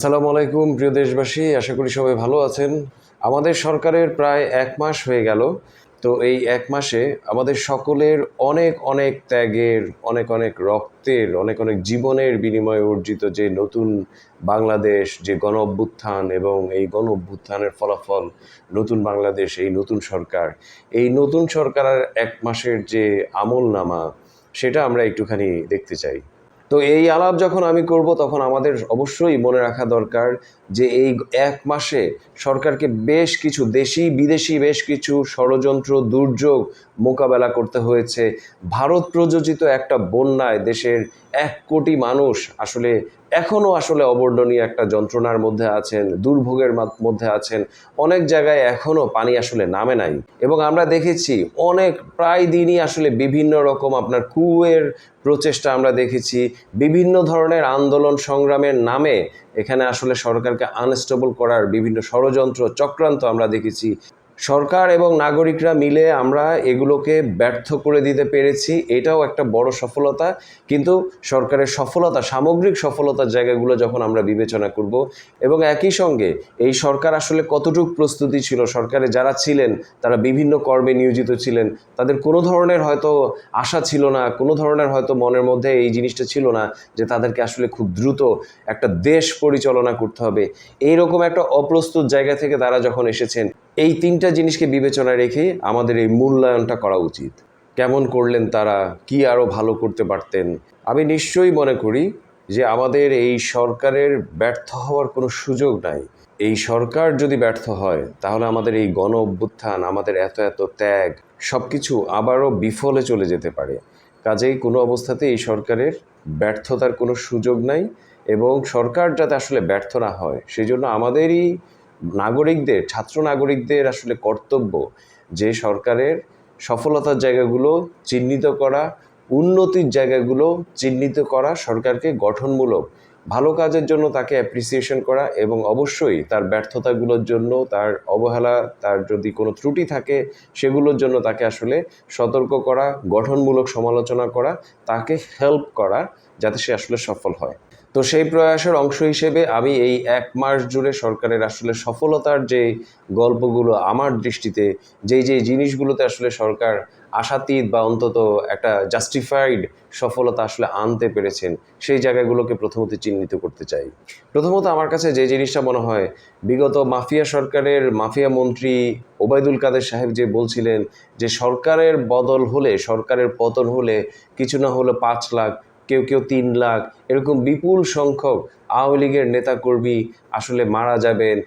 আসসালামু আলাইকুম, প্রিয় দেশবাসী। আশা করি সবাই ভালো আছেন। আমাদের সরকারের প্রায় এক মাস হয়ে গেল। তো এই এক মাসে আমাদের সকলের অনেক অনেক ত্যাগের, অনেক অনেক রক্তের, অনেক অনেক জীবনের বিনিময়ে অর্জিত যে নতুন বাংলাদেশ, যে গণ অভ্যুত্থান এবং এই গণ অভ্যুত্থানের ফলাফল, নতুন বাংলাদেশ, এই নতুন সরকার, এই নতুন সরকারের এক মাসের যে আমল নামা সেটা আমরা একটুখানি দেখতে চাই। তো এই আলাপ যখন আমি করব, তখন আমাদের অবশ্যই মনে রাখা দরকার যে এই এক মাসে সরকারকে বেশ কিছু, দেশি, বিদেশি বেশ কিছু ষড়যন্ত্র, দুর্যোগ মোকাবেলা করতে হয়েছে। ভারত প্রযোজিত একটা বন্যায় দেশের এক কোটি মানুষ আসলে এখনও আসলে অবর্ণনীয় একটা যন্ত্রণার মধ্যে আছেন, দুর্ভোগের মধ্যে আছেন। অনেক জায়গায় এখনও পানি আসলে নামে নাই। এবং আমরা দেখেছি অনেক, প্রায় দিনই আসলে বিভিন্ন রকম আপনার কুয়ের প্রচেষ্টা আমরা দেখেছি। বিভিন্ন ধরনের আন্দোলন সংগ্রামের নামে এখানে আসলে সরকারকে আনস্টেবল করার বিভিন্ন ষড়যন্ত্র, চক্রান্ত আমরা দেখেছি। সরকার এবং নাগরিকরা মিলে আমরা এগুলোকে ব্যর্থ করে দিতে পেরেছি, এটাও একটা বড় সফলতা। কিন্তু সরকারের সফলতা, সামগ্রিক সফলতার জায়গাগুলো যখন আমরা বিবেচনা করব এবং একই সঙ্গে এই সরকার আসলে কতটুকু প্রস্তুতি ছিল, সরকারে যারা ছিলেন, তারা বিভিন্ন কর্মে নিয়োজিত ছিলেন, তাদের কোনো ধরনের হয়তো আশা ছিল না, কোনো ধরনের হয়তো মনের মধ্যে এই জিনিসটা ছিল না যে তাদেরকে আসলে খুব দ্রুত একটা দেশ পরিচালনা করতে হবে। এইরকম একটা অপ্রস্তুত জায়গা থেকে তারা যখন এসেছেন এই তিনটা জিনিসকে বিবেচনায় রেখে আমাদের এই মূল্যায়নটা করা উচিত। কেমন করলেন তারা? কি আরও ভালো করতে পারতেন? আমি নিশ্চয়ই মনে করি যে আমাদের এই সরকারের ব্যর্থ হওয়ার কোনো সুযোগ নাই। এই সরকার যদি ব্যর্থ হয়, তাহলে আমাদের এই গণ অভ্যুত্থান, আমাদের এত এত ত্যাগ সব কিছু আবারও বিফলে চলে যেতে পারে। কাজেই কোনো অবস্থাতে এই সরকারের ব্যর্থতার কোনো সুযোগ নাই এবং সরকার যাতে আসলে ব্যর্থ না হয় সেই জন্য আমাদেরই নাগরিকদের, ছাত্র নাগরিকদের আসলে কর্তব্য যে সরকারের সফলতার জায়গাগুলো চিহ্নিত করা, উন্নতির জায়গাগুলো চিহ্নিত করা সরকারকে গঠনমূলক, ভালো কাজের জন্য তাকে অ্যাপ্রিসিয়েশন করা এবং অবশ্যই তার ব্যর্থতাগুলোর জন্য, তার অবহেলা, তার যদি কোনো ত্রুটি থাকে, সেগুলোর জন্য তাকে আসলে সতর্ক করা, গঠনমূলক সমালোচনা করা, তাকে হেল্প করা যাতে সে আসলে সফল হয়। তো সেই প্রয়াসের অংশ হিসেবে আমি এই এক মাস জুড়ে সরকারের আসলে সফলতার যে গল্পগুলো আমার দৃষ্টিতে, যেই যেই জিনিসগুলোতে আসলে সরকার আশাতীত বা অন্তত একটা জাস্টিফাইড সফলতা আসলে আনতে পেরেছেন, সেই জায়গাগুলোকে প্রথমত চিহ্নিত করতে চাই। প্রথমত আমার কাছে যে জিনিসটা মনে হয়, বিগত মাফিয়া সরকারের মাফিয়া মন্ত্রী ওবায়দুল কাদের সাহেব যে বলছিলেন যে সরকারের বদল হলে, সরকারের পতন হলে কিছু না হলে পাঁচ লাখ কেউ কেউ তিন লাখ। এরকম বিপুল সংখ্যক আওয়ামী লীগের নেতাকর্মী আসলে মারা যাবেন।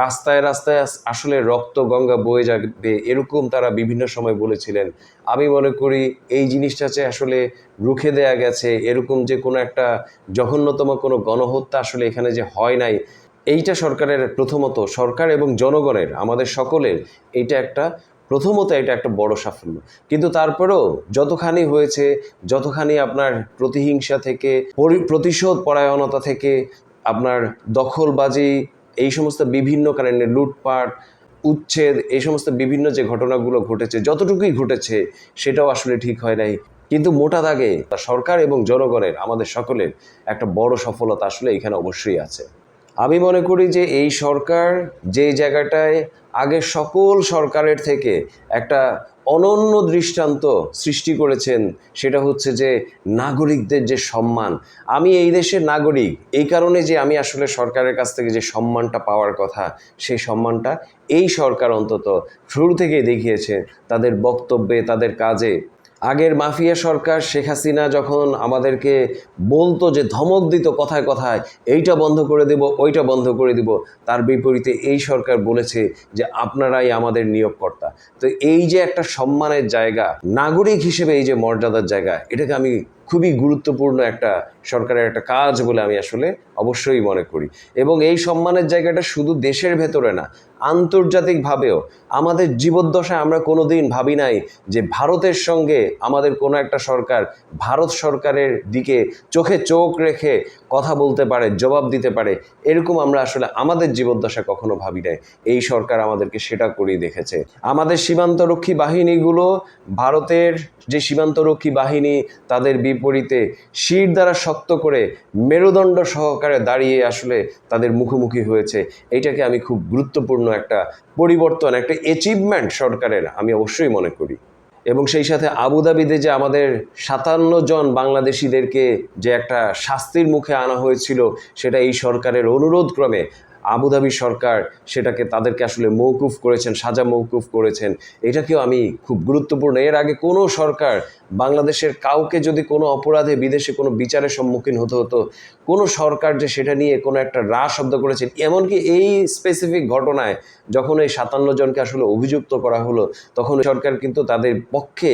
রাস্তায় রাস্তায় আসলে রক্ত গঙ্গা বয়ে যাবে এরকম তারা বিভিন্ন সময় বলেছিলেন। আমি মনে করি এই জিনিসটা যে আসলে রুখে দেয়া গেছে, এরকম যে কোনো একটা জঘন্যতম কোনো গণহত্যা আসলে এখানে যে হয় নাই, এইটা সরকারের প্রথমত, সরকার এবং জনগণের, আমাদের সকলের, এইটা একটা প্রথমত এটা একটা বড় সাফল্য। কিন্তু তারপরেও যতখানি হয়েছে, যতখানি আপনার প্রতিহিংসা থেকে প্রতিশোধ পরায়ণতা থেকে আপনার দখলবাজি, এই সমস্ত বিভিন্ন কারণে লুটপাট, উচ্ছেদ, এই সমস্ত বিভিন্ন যে ঘটনাগুলো ঘটেছে, যতটুকুই ঘটেছে, সেটাও আসলে ঠিক হয় নাই। কিন্তু মোটা দাগে সরকার এবং জনগণের, আমাদের সকলের একটা বড় সফলতা আসলে এখানে অবশ্যই আছে। আমি মনে করি যে এই সরকার যে জায়গাটায় আগে সকল সরকারের থেকে একটা অনন্য দৃষ্টান্ত সৃষ্টি করেছেন, সেটা হচ্ছে যে নাগরিকদের যে সম্মান। আমি এই দেশের নাগরিক, এই কারণে যে আমি আসলে সরকারের কাছ থেকে যে সম্মানটা পাওয়ার কথা, সেই সম্মানটা এই সরকার অন্তত শুরু থেকেই দেখিয়েছে। তাদের বক্তব্যে, তাদের কাজে আগের মাফিয়া সরকার শেখ হাসিনা যখন আমাদেরকে বলতো যে ধমক দিত কথায় কথায়, এইটা বন্ধ করে দেব, ওইটা বন্ধ করে দিব, তার বিপরীতে এই সরকার বলেছে যে আপনারাই আমাদের নিয়োগকর্তা। তো এই যে একটা সম্মানের জায়গা, নাগরিক হিসেবে এই যে মর্যাদার জায়গা, এটাকে আমি খুবই গুরুত্বপূর্ণ একটা সরকারের একটা কাজ বলে আমি আসলে অবশ্যই মনে করি। এবং এই সম্মানের জায়গাটা শুধু দেশের ভেতরে না আন্তর্জাতিকভাবেও আমাদের জীবদ্দশায় আমরা কোনো দিন ভাবি নাই যে ভারতের সঙ্গে আমাদের কোনো একটা সরকার, ভারত সরকারের দিকে চোখে চোখ রেখে কথা বলতে পারে, জবাব দিতে পারে, এরকম আমরা আসলে আমাদের জীবদ্দশা কখনো ভাবি নাই। এই সরকার আমাদেরকে সেটা করেই দেখেছে। আমাদের সীমান্তরক্ষী বাহিনীগুলো ভারতের যে সীমান্তরক্ষী বাহিনী, তাদের বিপরীতে শির দ্বারা শক্ত করে মেরুদণ্ড সহকারে দাঁড়িয়ে আসলে তাদের মুখোমুখি হয়েছে। এইটাকে আমি খুব গুরুত্বপূর্ণ একটা পরিবর্তন, একটা অ্যাচিভমেন্ট সরকারের, আমি অবশ্যই মনে করি। এবং সেই সাথে আবুধাবিতে যে আমাদের সাতান্ন জন বাংলাদেশিদেরকে যে একটা শাস্তির মুখে আনা হয়েছিল, সেটা এই সরকারের অনুরোধ ক্রমে আবুধাবি সরকার সেটাকে তাদেরকে আসলে মৌকুফ করেছেন, সাজা মৌকুফ করেছেন। এটাকেও আমি খুব গুরুত্বপূর্ণ। এর আগে কোনো সরকার বাংলাদেশের কাউকে যদি কোনো অপরাধে, বিদেশে কোনো বিচারের সম্মুখীন হতে হতো, কোনো সরকার যে সেটা নিয়ে কোনো একটা রা শব্দ করেছেন, এমনকি এই স্পেসিফিক ঘটনায় যখন এই সাতান্ন জনকে আসলে অভিযুক্ত করা হলো, তখন সরকার কিন্তু তাদের পক্ষে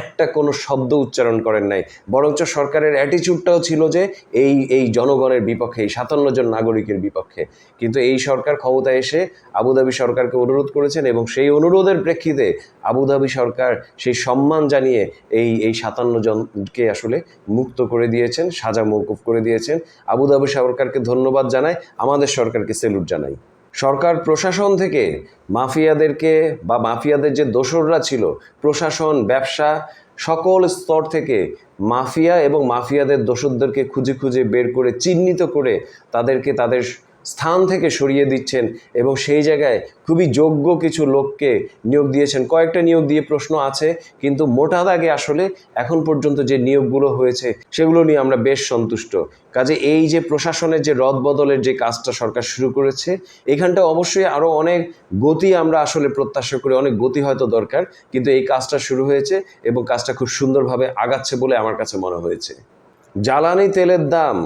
একটা কোনো শব্দ উচ্চারণ করেন নাই। বরঞ্চ সরকারের অ্যাটিচিউডটাও ছিল যে এই এই জনগণের বিপক্ষে, এই সাতান্ন জন নাগরিকের বিপক্ষে। কিন্তু এই সরকার ক্ষমতায় এসে আবুধাবি সরকারকে অনুরোধ করেছেন এবং সেই অনুরোধের প্রেক্ষিতে আবুধাবি সরকার সেই সম্মান জানিয়ে এই এই সাতান্ন জনকে আসলে মুক্ত করে দিয়েছেন, সাজা মৌকুফ করে দিয়েছেন। আবুধাবি সরকারকে ধন্যবাদ জানাই, আমাদের সরকারকে সেলুট জানাই। সরকার প্রশাসন থেকে মাফিয়াদেরকে বা মাফিয়াদের যে দোসররা ছিল, প্রশাসন, ব্যবসা, সকল স্তর থেকে মাফিয়া এবং মাফিয়াদের দোসরদেরকে খুঁজে খুঁজে বের করে, চিহ্নিত করে তাদেরকে তাদের স্থান থেকে সরিয়ে দিচ্ছেন এবং সেই জায়গায় খুবই যোগ্য কিছু লোককে নিয়োগ দিয়েছেন। কয়েকটা নিয়োগ দিয়ে প্রশ্ন আছে, কিন্তু মোটা দাগে আসলে এখন পর্যন্ত যে নিয়োগগুলো হয়েছে, সেগুলো নিয়ে আমরা বেশ সন্তুষ্ট। কাজে এই যে প্রশাসনের যে রদবদলের যে কাজটা সরকার শুরু করেছে, এখানটা অবশ্যই আরও অনেক গতি আমরা আসলে প্রত্যাশা করি, অনেক গতি হয়তো দরকার, কিন্তু এই কাজটা শুরু হয়েছে এবং কাজটা খুব সুন্দরভাবে আগাচ্ছে বলে আমার কাছে মনে হয়েছে। জ্বালানি তেলের দাম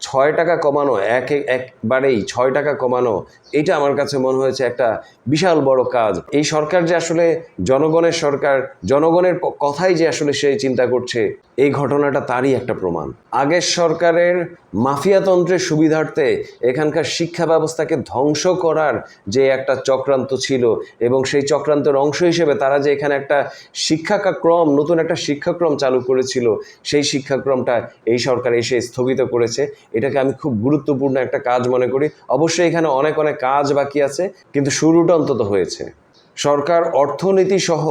ছয় টাকা কমানো, এক, একবারেই ছয় টাকা কমানো, এটা আমার কাছে মনে হয়েছে একটা বিশাল বড় কাজ। এই সরকার যে আসলে জনগণের সরকার, জনগণের কথাই যে আসলে সে চিন্তা করছে, এই ঘটনাটা তারই একটা প্রমাণ। আগের সরকারের মাফিয়াতন্ত্রের সুবিধার্থে এখানকার শিক্ষা ব্যবস্থাকে ধ্বংস করার যে একটা চক্রান্ত ছিল এবং সেই চক্রান্তের অংশ হিসেবে তারা যে এখানে একটা শিক্ষাক্রম, নতুন একটা শিক্ষাক্রম চালু করেছিল, সেই শিক্ষাক্রমটা এই সরকার এসে স্থগিত করেছে। এটাকে আমি খুব গুরুত্বপূর্ণ একটা কাজ মনে করি। অবশ্যই এখানে অনেক অনেক কাজ বাকি আছে, কিন্তু শুরুটা অন্তত হয়েছে। সরকার, অর্থনীতি সহ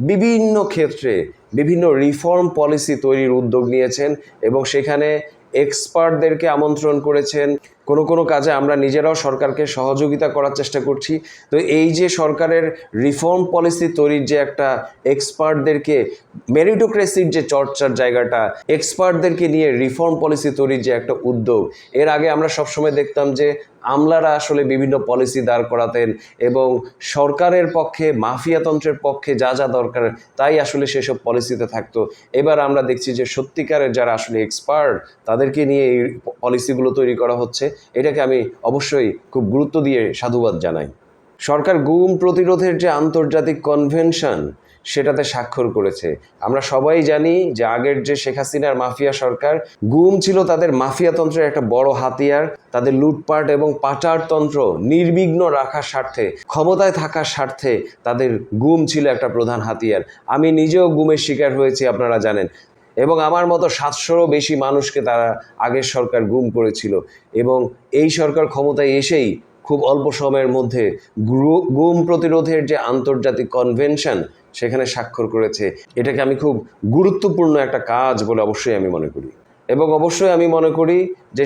বিভিন্ন ক্ষেত্রে বিভিন্ন রিফর্ম পলিসি তৈরির উদ্যোগ নিয়েছেন এবং সেখানে এক্সপার্টদেরকে আমন্ত্রণ করেছেন। কোনো কোনো কাজে আমরা নিজেরাও সরকারকে সহযোগিতা করার চেষ্টা করছি। তো এই যে সরকারের রিফর্ম পলিসি তৈরির যে একটা এক্সপার্টদেরকে মেরিটোক্রেসির যে চর্চার জায়গাটা এক্সপার্টদেরকে নিয়ে রিফর্ম পলিসি তৈরির যে একটা উদ্যোগ, এর আগে আমরা সবসময় দেখতাম যে আমলারা আসলে বিভিন্ন পলিসি দাঁড় করাতেন এবং সরকারের পক্ষে মাফিয়াতন্ত্রের পক্ষে যা যা দরকার তাই আসলে সেসব পলিসিতে থাকতো। এবার আমরা দেখছি যে সত্যিকারের যারা আসলে এক্সপার্ট তাদেরকে নিয়ে এই পলিসিগুলো তৈরি করা হচ্ছে। এটাকে আমি অবশ্যই খুব গুরুত্ব দিয়ে সাধুবাদ জানাই। সরকার গুম প্রতিরোধের যে আন্তর্জাতিক কনভেনশন, সেটাতে স্বাক্ষর করেছে। আমরা সবাই জানি যে আগের যে শেখ হাসিনার মাফিয়া সরকার, গুম ছিল তাদের মাফিয়াতন্ত্রের একটা বড় হাতিয়ার। তাদের লুটপাট এবং পাচারতন্ত্র নির্বিঘ্ন রাখার স্বার্থে, ক্ষমতায় থাকার স্বার্থে তাদের গুম ছিল একটা প্রধান হাতিয়ার। আমি নিজেও গুমের শিকার হয়েছি, আপনারা জানেন। এবং আমার মতো সাতশোরও বেশি মানুষকে তারা আগের সরকার গুম করেছিল। এবং এই সরকার ক্ষমতায় এসেই খুব অল্প সময়ের মধ্যে গুম প্রতিরোধের যে আন্তর্জাতিক কনভেনশন সেখানে স্বাক্ষর করেছে। এটাকে আমি খুব গুরুত্বপূর্ণ একটা কাজ বলে অবশ্যই আমি মনে করি। এবং অবশ্যই আমি মনে করি যে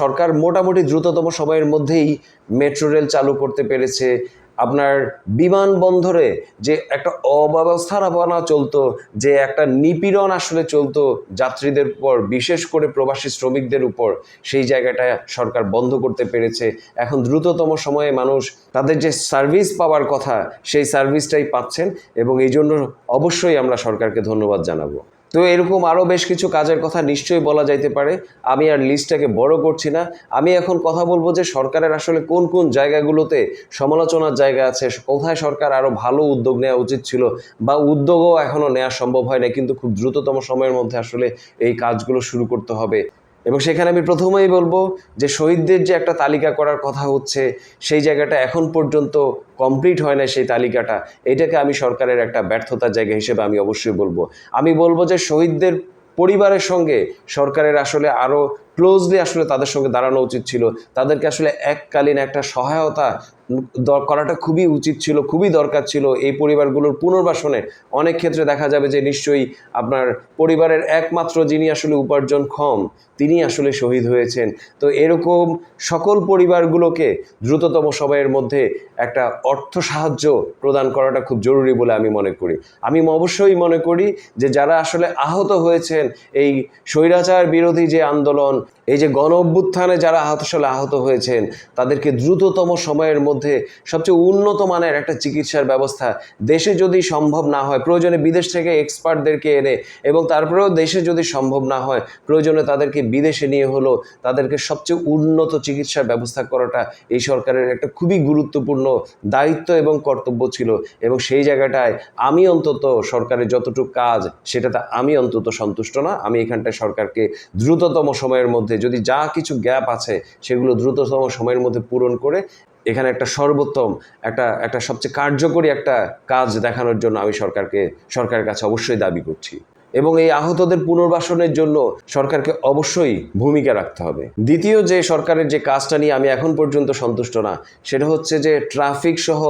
সরকার মোটামুটি দ্রুততম সময়ের মধ্যেই মেট্রো রেল চালু করতে পেরেছে। আপনার বিমানবন্দরে যে একটা অব্যবস্থাপনা চলতো, যে একটা নিপীড়ন আসলে চলতো যাত্রীদের উপর, বিশেষ করে প্রবাসী শ্রমিকদের উপর, সেই জায়গাটা সরকার বন্ধ করতে পেরেছে। এখন দ্রুততম সময়ে মানুষ তাদের যে সার্ভিস পাওয়ার কথা, সেই সার্ভিসটাই পাচ্ছেন এবং এই জন্য অবশ্যই আমরা সরকারকে ধন্যবাদ জানাব। তো এরকম আরও বেশ কিছু কাজের কথা নিশ্চয়ই বলা যাইতে পারে। আমি আর লিস্টটাকে বড় করছি না। আমি এখন কথা বলব যে সরকারের আসলে কোন কোন জায়গাগুলোতে সমালোচনার জায়গা আছে, কোথায় সরকার আরও ভালো উদ্যোগ নেওয়া উচিত ছিল বা উদ্যোগও এখনও নেওয়া সম্ভব হয় না কিন্তু খুব দ্রুততম সময়ের মধ্যে আসলে এই কাজগুলো শুরু করতে হবে। এবং সেখানে আমি প্রথমেই বলব যে শহীদদের যে একটা তালিকা করার কথা হচ্ছে, সেই জায়গাটা এখন পর্যন্ত কমপ্লিট হয় না সেই তালিকাটা। এটাকে আমি সরকারের একটা ব্যর্থতার জায়গা হিসেবে আমি অবশ্যই বলব। আমি বলব যে শহীদদের পরিবারের সঙ্গে সরকারের আসলে আরও ক্লোজলি আসলে তাদের সঙ্গে দাঁড়ানো উচিত ছিল। তাদেরকে আসলে এককালীন একটা সহায়তা করাটা খুবই উচিত ছিল, খুবই দরকার ছিল। এই পরিবারগুলোর পুনর্বাসনে অনেক ক্ষেত্রে দেখা যাবে যে নিশ্চয়ই আপনার পরিবারের একমাত্র যিনি আসলে উপার্জনক্ষম তিনি আসলে শহীদ হয়েছেন। তো এরকম সকল পরিবারগুলোকে দ্রুততম সময়ের মধ্যে একটা অর্থ সাহায্য প্রদান করাটা খুব জরুরি বলে আমি মনে করি। আমি অবশ্যই মনে করি যে যারা আসলে আহত হয়েছেন, এই স্বৈরাচার বিরোধী যে আন্দোলন এই যে গণ অভ্যুত্থানে যারা আসলে আহত হয়েছেন, তাদেরকে দ্রুততম সময়ের মধ্যে সবচেয়ে উন্নত মানের একটা চিকিৎসার ব্যবস্থা দেশে যদি সম্ভব না হয়, প্রয়োজনে বিদেশ থেকে এক্সপার্টদেরকে এনে এবং তারপরেও দেশে যদি সম্ভব না হয়, প্রয়োজনে তাদেরকে বিদেশে নিয়ে হলো, তাদেরকে সবচেয়ে উন্নত চিকিৎসার ব্যবস্থা করাটা এই সরকারের একটা খুবই গুরুত্বপূর্ণ দায়িত্ব এবং কর্তব্য ছিল এবং সেই জায়গাটায় আমি অন্তত সরকারের যতটুকু কাজ, সেটাতে আমি অন্তত সন্তুষ্ট না। আমি এখানটায় সরকারকে দ্রুততম সময়ের মধ্যে যদি যা কিছু গ্যাপ আছে সেগুলো দ্রুততম সময়ের মধ্যে পূরণ করে এখানে একটা সর্বোত্তম একটা একটা সবচেয়ে কার্যকরী একটা কাজ দেখানোর জন্য আমি সরকারকে সরকারের কাছে অবশ্যই দাবি করছি। এবং এই আহতদের পুনর্বাসনের জন্য সরকারকে অবশ্যই ভূমিকা রাখতে হবে। দ্বিতীয় যে সরকারের যে কাজটা নিয়ে আমি এখন পর্যন্ত সন্তুষ্ট না সেটা হচ্ছে যে ট্রাফিক সহ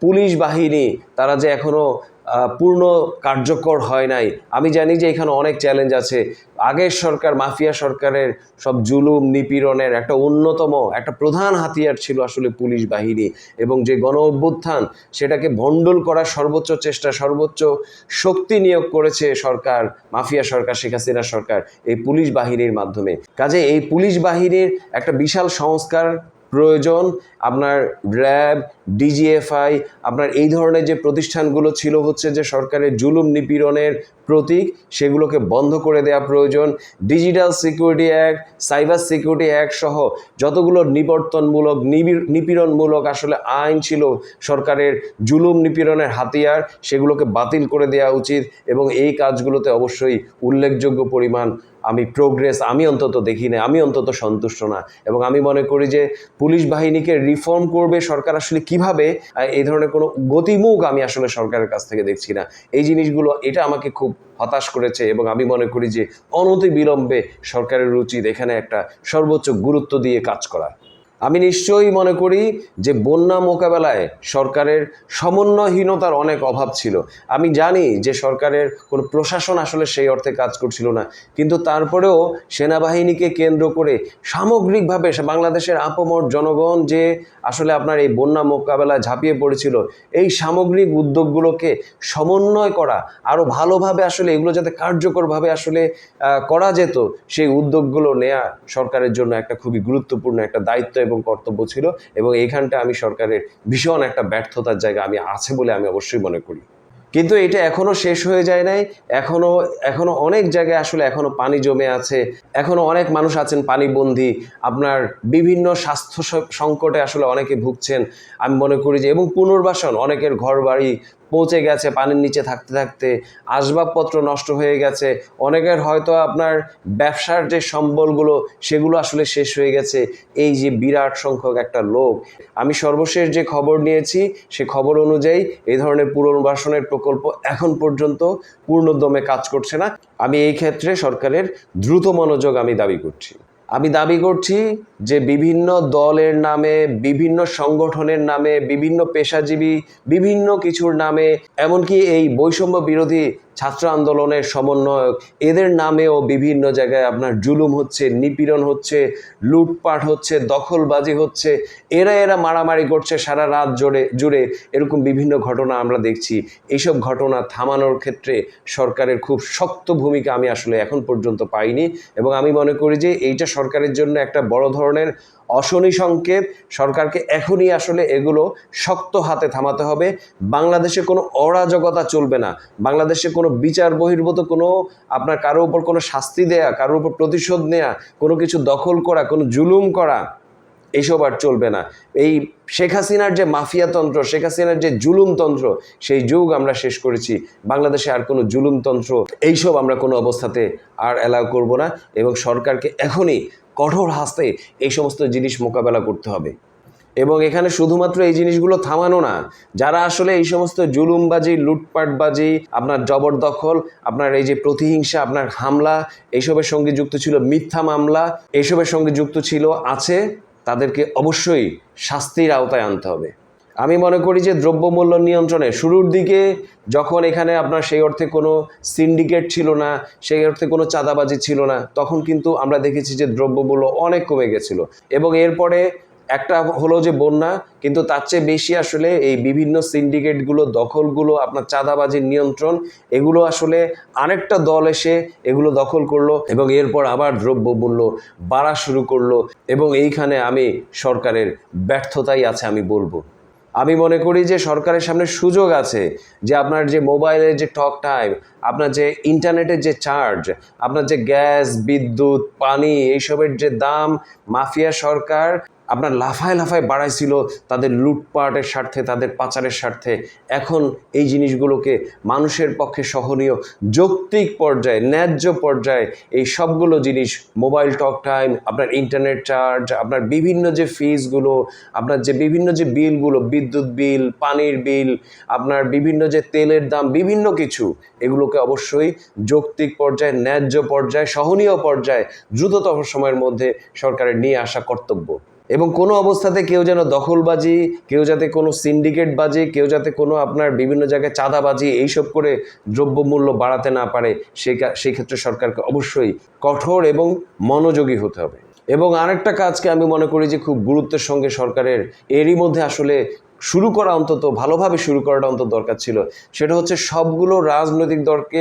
পুলিশ বাহিনী তারা যে এখনও আহ, পূর্ণ কার্যকর হয় নাই। আমি জানি যে এখানে অনেক চ্যালেঞ্জ আছে। আগের সরকার, মাফিয়া সরকারের সব জুলুম, নিপীড়নের একটা অন্যতম, একটা প্রধান হাতিয়ার ছিল আসলে পুলিশ বাহিনী এবং যে গণ অভ্যুত্থান, সেটাকে ভণ্ডল করার সর্বোচ্চ চেষ্টা, সর্বোচ্চ শক্তি নিয়োগ করেছে সরকার, মাফিয়া সরকার, শেখ হাসিনা সরকার এই পুলিশ বাহিনীর মাধ্যমে। কাজে এই পুলিশ বাহিনীর একটা বিশাল সংস্কার প্রয়োজন, আপনার র্যাব ডিজিএফআই, আপনার এই ধরনের যে প্রতিষ্ঠানগুলো ছিল হচ্ছে যে সরকারের জুলুম নিপীড়নের প্রতীক, সেগুলোকে বন্ধ করে দেওয়া প্রয়োজন। Digital security act, cyber security act সহ যতগুলো নিবর্তনমূলক নিপীড়নমূলক আসলে আইন ছিল সরকারের জুলুম নিপীড়নের হাতিয়ার, সেগুলোকে বাতিল করে দেওয়া উচিত এবং এই কাজগুলোতে অবশ্যই উল্লেখযোগ্য পরিমাণ আমি প্রোগ্রেস আমি অন্তত দেখি না আমি অন্তত সন্তুষ্ট না। এবং আমি মনে করি যে পুলিশ বাহিনীকে রিফর্ম করবে সরকার আসলে কীভাবে এই ধরনের কোনো গতিমুখ আমি আসলে সরকারের কাছ থেকে দেখছি না। এই জিনিসগুলো, এটা আমাকে খুব হতাশ করেছে এবং আমি মনে করি যে অনতি বিলম্বে সরকারের উচিত এখানে একটা সর্বোচ্চ গুরুত্ব দিয়ে কাজ করা। আমি নিশ্চয়ই মনে করি যে বন্যা মোকাবেলায় সরকারের সমন্বয়হীনতার অনেক অভাব ছিল। আমি জানি যে সরকারের কোনো প্রশাসন আসলে সেই অর্থে কাজ করছিল না। কিন্তু তারপরেও সেনাবাহিনীকে কেন্দ্র করে সামগ্রিকভাবে বাংলাদেশের আপমর জনগণ যে আসলে আপনার এই বন্যা মোকাবেলায় ঝাঁপিয়ে পড়েছিল। এই সামগ্রিক উদ্যোগগুলোকে সমন্বয় করা আরও ভালোভাবে আসলে এগুলো যাতে কার্যকরভাবে আসলে করা যেত, সেই উদ্যোগগুলো নেয়া সরকারের জন্য একটা খুবই গুরুত্বপূর্ণ একটা দায়িত্ব এবং কর্তব্য ছিল এবং এখানটা আমি সরকারের ভীষণ একটা ব্যর্থতার জায়গা আমি আছে বলে আমি অবশ্যই মনে করি। কিন্তু এটা এখনও শেষ হয়ে যায় নাই। এখনও এখনও অনেক জায়গায় আসলে এখনও পানি জমে আছে। এখনও অনেক মানুষ আছেন পানিবন্দী। আপনার বিভিন্ন স্বাস্থ্য সংকটে আসলে অনেকে ভুগছেন। আমি মনে করি যে, এবং পুনর্বাসন, অনেকের ঘর বাড়ি পৌঁছে গেছে পানির নিচে থাকতে থাকতে, আসবাবপত্র নষ্ট হয়ে গেছে। অনেকের হয়তো আপনার ব্যবসার যে সম্বলগুলো, সেগুলো আসলে শেষ হয়ে গেছে। এই যে বিরাট সংখ্যক একটা লোক। আমি সর্বশেষ যে খবর নিয়েছি, সে খবর অনুযায়ী এই ধরনের পুনর্বাসনের প্রকল্প এখন পর্যন্ত পূর্ণদমে কাজ করছে না। আমি এই ক্ষেত্রে সরকারের দ্রুত মনোযোগ আমি দাবি করছি। আমি দাবি করছি যে বিভিন্ন দলের নামে, বিভিন্ন সংগঠনের নামে, বিভিন্ন পেশাজীবী, বিভিন্ন কিছুর নামে, এমনকি এই বৈষম্য বিরোধী ছাত্র আন্দোলনের সমন্বয়ক। এদের নামেও বিভিন্ন জায়গায় আপনার জুলুম হচ্ছে, নিপীড়ন হচ্ছে, লুটপাট হচ্ছে, দখলবাজি হচ্ছে। এরা এরা মারামারি করছে সারা রাত জুড়ে জুড়ে। এরকম বিভিন্ন ঘটনা আমরা দেখছি। এইসব ঘটনা থামানোর ক্ষেত্রে সরকারের খুব শক্ত ভূমিকা আমি আসলে এখন পর্যন্ত পাইনি। এবং আমি মনে করি যে এইটা সরকারের জন্য একটা বড় ধরনের অশনি সংকেত। সরকারকে এখনই আসলে এগুলো শক্ত হাতে থামাতে হবে। বাংলাদেশে কোনো অরাজকতা চলবে না। বাংলাদেশে কোনো বিচার বহির্ভূত, কোনো আপনার কারও উপর কোনো শাস্তি দেয়া, কারোর উপর প্রতিশোধ নেয়া, কোনো কিছু দখল করা, কোনো জুলুম করা এইসব আর চলবে না। এই শেখ হাসিনার যে মাফিয়াতন্ত্র শেখ হাসিনার যে জুলুমতন্ত্র সেই যুগ আমরা শেষ করেছি। বাংলাদেশে আর কোনো জুলুমতন্ত্র এইসব আমরা কোনো অবস্থাতে আর অ্যালাউ করব না এবং সরকারকে এখনই কঠোর হাসতে এই সমস্ত জিনিস মোকাবেলা করতে হবে। এবং এখানে শুধুমাত্র এই জিনিসগুলো থামানো না, যারা আসলে এই সমস্ত জুলুমবাজি, লুটপাটবাজি, আপনার জবরদখল, আপনার এই যে প্রতিহিংসা, আপনার হামলা, এইসবের সঙ্গে যুক্ত ছিল, মিথ্যা মামলা, এইসবের সঙ্গে যুক্ত ছিল, আছে, তাদেরকে অবশ্যই শাস্তির আওতায় আনতে হবে। আমি মনে করি যে দ্রব্যমূল্য নিয়ন্ত্রণে শুরুর দিকে যখন এখানে আপনার সেই অর্থে কোনো সিন্ডিকেট ছিল না, সেই অর্থে কোনো চাঁদাবাজি ছিল না, তখন কিন্তু আমরা দেখেছি যে দ্রব্যমূল্য অনেক কমে গেছিল। এবং এরপরে একটা হলো যে বন্যা, কিন্তু তার চেয়ে বেশি আসলে এই বিভিন্ন সিন্ডিকেটগুলো দখলগুলো আপনার চাঁদাবাজির নিয়ন্ত্রণ, এগুলো আসলে আরেকটা দল এসে এগুলো দখল করল এবং এরপর আবার দ্রব্যমূল্য বাড়া শুরু করল। এবং এইখানে আমি সরকারের ব্যর্থতাই আছে আমি বলব। আমি মনে করি যে সরকারের সামনে সুযোগ আছে যে আপনার যে মোবাইলের যে টক টাইম আপনার যে ইন্টারনেটের যে চার্জ আপনার যে গ্যাস বিদ্যুৎ, পানি, এইসবের যে দাম, মাফিয়া সরকার আপনার লাফায় লাফায় বাড়াইছিল তাদের লুটপাটের স্বার্থে, তাদের পাচারের স্বার্থে। এখন এই জিনিসগুলোকে মানুষের পক্ষে সহনীয়, যৌক্তিক পর্যায়ে, ন্যায্য পর্যায়ে এই সবগুলো জিনিস, মোবাইল টক টাইম, আপনার ইন্টারনেট চার্জ, আপনার বিভিন্ন যে ফিজগুলো, আপনার যে বিভিন্ন যে বিলগুলো, বিদ্যুৎ বিল, পানির বিল, আপনার বিভিন্ন যে তেলের দাম, বিভিন্ন কিছু, এগুলোকে অবশ্যই যৌক্তিক পর্যায়ে, ন্যায্য পর্যায়ে, সহনীয় পর্যায়ে দ্রুততম সময়ের মধ্যে সরকারের নিয়ে আসা কর্তব্য। এবং কোনো অবস্থাতে কেউ যেন দখলবাজি, কেউ যাতে কোনো সিন্ডিকেট সিন্ডিকেটবাজি, কেউ যাতে কোনো আপনার বিভিন্ন জায়গায় চাঁদাবাজি এইসব করে দ্রব্যমূল্য বাড়াতে না পারে সেই ক্ষেত্রে সরকারকে অবশ্যই কঠোর এবং মনোযোগী হতে হবে। এবং আরেকটা কাজকে আমি মনে করি যে খুব গুরুত্বের সঙ্গে সরকারের এরই মধ্যে আসলে শুরু করা অন্তত, ভালোভাবে শুরু করাটা অন্তত দরকার ছিল। সেটা হচ্ছে সবগুলো রাজনৈতিক দলকে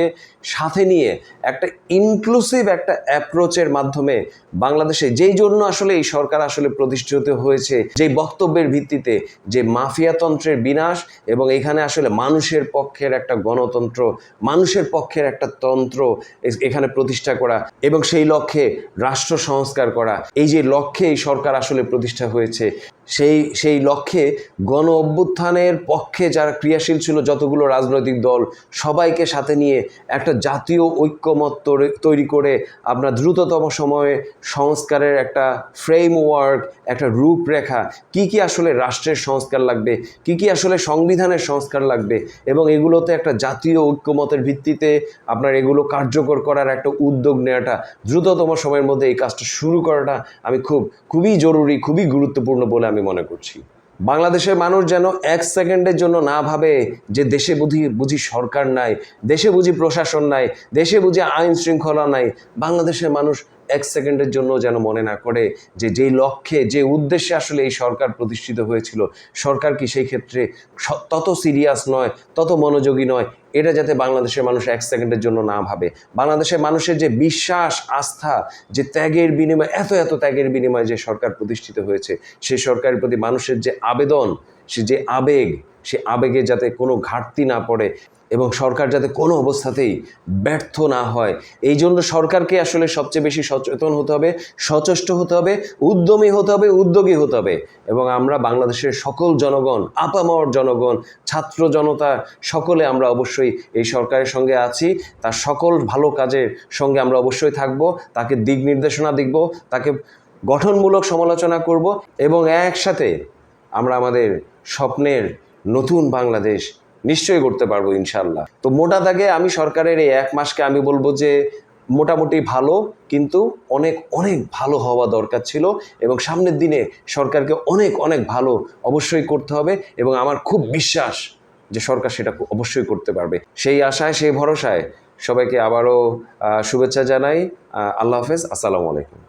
সাথে নিয়ে একটা ইনক্লুসিভ একটা অ্যাপ্রোচের মাধ্যমে বাংলাদেশে, যেই জন্য আসলে এই সরকার আসলে প্রতিষ্ঠিত হয়েছে, যেই বক্তব্যের ভিত্তিতে যে মাফিয়াতন্ত্রের বিনাশ এবং এখানে আসলে মানুষের পক্ষের একটা গণতন্ত্র, মানুষের পক্ষের একটা তন্ত্র এখানে প্রতিষ্ঠা করা এবং সেই লক্ষ্যে রাষ্ট্র সংস্কার করা, এই যে লক্ষ্যে এই সরকার আসলে প্রতিষ্ঠা হয়েছে। সেই সেই লক্ষ্যে গণ অভ্যুত্থানের পক্ষে যারা ক্রিয়াশীল ছিল যতগুলো রাজনৈতিক দল, সবাইকে সাথে নিয়ে একটা জাতীয় ঐক্যমত তৈরি- করে আপনার দ্রুততম সময়ে সংস্কারের একটা ফ্রেমওয়ার্ক একটা রূপরেখা, কি কি আসলে রাষ্ট্রের সংস্কার লাগবে, কি কি আসলে সংবিধানের সংস্কার লাগবে এবং এগুলোতে একটা জাতীয় ঐক্যমতের ভিত্তিতে আপনার এগুলো কার্যকর করার একটা উদ্যোগ নেওয়াটা, দ্রুততম সময়ের মধ্যে এই কাজটা শুরু করাটা আমি খুব, খুবই জরুরি, খুবই গুরুত্বপূর্ণ বলে আমি মনে করছি। বাংলাদেশের মানুষ যেন এক সেকেন্ডের জন্য না ভাবে যে দেশে বুঝি বুঝি সরকার নাই, দেশে বুঝি প্রশাসন নাই, দেশে বুঝি আইন শৃঙ্খলা নাই, বাংলাদেশের মানুষ এক সেকেন্ডের জন্য যেন মনে না করে যে যেই লক্ষ্যে, যে উদ্দেশ্যে আসলে এই সরকার প্রতিষ্ঠিত হয়েছিল, সরকার কি সেই ক্ষেত্রে তত সিরিয়াস নয়, তত মনোযোগী নয়, এটা যাতে বাংলাদেশের মানুষ এক সেকেন্ডের জন্য না ভাবে। বাংলাদেশের মানুষের যে বিশ্বাস, আস্থা, যে ত্যাগের বিনিময়, এত এত ত্যাগের বিনিময়ে যে সরকার প্রতিষ্ঠিত হয়েছে সেই সরকারের প্রতি মানুষের যে আবেদন সে যে আবেগ, সে আবেগে যাতে কোনো ঘাটতি না পড়ে এবং সরকার যাতে কোনো অবস্থাতেই ব্যর্থ না হয়। এই জন্য সরকারকে আসলে সবচেয়ে বেশি সচেতন হতে হবে, সচেষ্ট হতে হবে, উদ্যমী হতে হবে, উদ্যোগী হতে হবে এবং আমরা বাংলাদেশের সকল জনগণ, আপামর জনগণ, ছাত্র জনতা সকলে আমরা অবশ্যই এই সরকারের সঙ্গে আছি। তার সকল ভালো কাজের সঙ্গে আমরা অবশ্যই থাকব, তাকে দিক নির্দেশনা দেখব তাকে গঠনমূলক সমালোচনা করব এবং একসাথে আমরা আমাদের স্বপ্নের নতুন বাংলাদেশ নিশ্চয়ই করতে পারব ইনশাল্লাহ তো মোটা দাগে আমি সরকারের এই এক মাসকে আমি বলব যে মোটামুটি ভালো, কিন্তু অনেক অনেক ভালো হওয়া দরকার ছিল এবং সামনের দিনে সরকারকে অনেক অনেক ভালো অবশ্যই করতে হবে এবং আমার খুব বিশ্বাস যে সরকার সেটা অবশ্যই করতে পারবে। সেই আশায়, সেই ভরসায় সবাইকে আবারও শুভেচ্ছা জানাই। আল্লাহ হাফেজ। আসসালামু আলাইকুম।